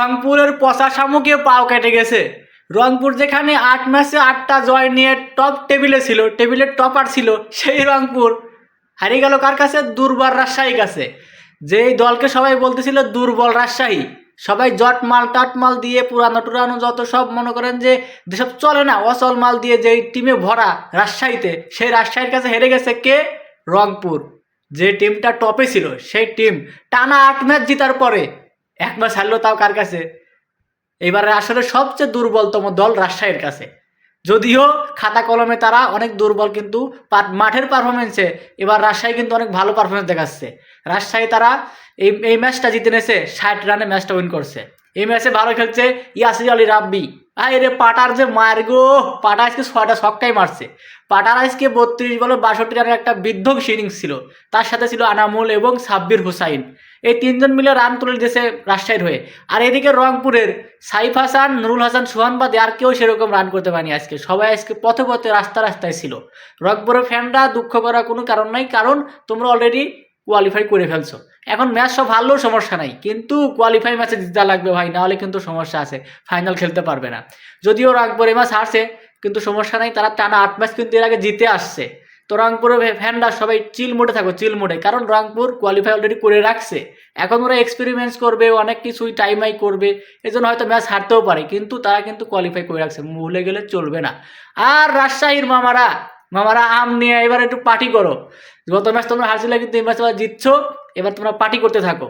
রংপুরের পচা শামুকে পাও কেটে গেছে। রংপুর যেখানে আট ম্যাচে আটটা জয় নিয়ে টপ টেবিলে ছিল টেবিলের টপার ছিল, সেই রংপুর। হারিয়ে গেল কার কাছে? দুর্বল রাজশাহী কাছে। যেই দলকে সবাই বলতেছিল দুর্বল রাজশাহী, সবাই জট মাল টাট মাল দিয়ে পুরানো টুরানো যত সব মনে করেন যে যেসব চলে না, অচল মাল দিয়ে যেই টিমে ভরা রাজশাহীতে, সেই রাজশাহীর কাছে হেরে গেছে কে? রংপুর। যে টিমটা টপে ছিল, সেই টিম টানা আট ম্যাচ জিতার পরে এক ম্যাচ হারলো তাও কার কাছে? এবারে আসলে সবচেয়ে দুর্বলতম দল রাজশাহীর কাছে। যদিও খাতা কলমে তারা অনেক দুর্বল, কিন্তু মাঠের পারফরমেন্সে এবার রাজশাহী কিন্তু অনেক ভালো পারফরমেন্স দেখাচ্ছে। রাজশাহী তারা এই এই ম্যাচটা জিতে নেছে ষাট রানে ম্যাচটা উইন করছে। এই ম্যাচে ভালো খেলছে ইয়াসির আলী রাব্বি। আরে রে পাটার যে মার গো। পাটা আজকে ছয়টা ছক্কাই মারছে। পাটার আজকে বত্রিশ বলে বাষট্টি রানের একটা বিধ্বংসী ইনিংস ছিল। তার সাথে ছিল আনামুল এবং সাব্বির হুসাইন। এই তিনজন মিলে রান তুলে দিয়েছে রাজশাহীর হয়ে। আর এদিকে রংপুরের সাইফ হাসান, নুরুল হাসান, সুহান বাদে আর কেউ সেরকম রান করতে পারেনি আজকে। সবাই আজকে পথে পথে রাস্তা রাস্তায় ছিল। রংপুরের ফ্যানরা দুঃখ করার কোনো কারণ নাই, কারণ তোমরা অলরেডি কোয়ালিফাই করে ফেলছো। এখন ম্যাচ সব হারলেও সমস্যা নাই, কিন্তু কোয়ালিফাই ম্যাচে জিতা লাগবে ভাই, নাহলে কিন্তু সমস্যা আছে ফাইনাল খেলতে পারবে না। যদিও রংপুর এই ম্যাচ হারছে, কিন্তু সমস্যা নাই, তারা টানা আট ম্যাচ কিন্তু এর আগে জিতে আসছে। তো রংপুরের ফ্যানরা সবাই চিল মোডে থাকো চিল মোডে কারণ রংপুর কোয়ালিফাই অলরেডি করে রাখছে। এখন ওরা এক্সপেরিমেন্টস করবে, অনেক কিছুই টাইমাই করবে এই জন্য হয়তো ম্যাচ হারতেও পারে, কিন্তু তারা কিন্তু কোয়ালিফাই করে রাখছে, ভুলে গেলে চলবে না। আর রাজশাহীর মামারা মামারা আম নিয়ে এবার একটু পার্টি করো। গত ম্যাচ তোমরা হারছিলে, কিন্তু এই ম্যাচ তোমরা জিতছো, এবার তোমরা পার্টি করতে থাকো।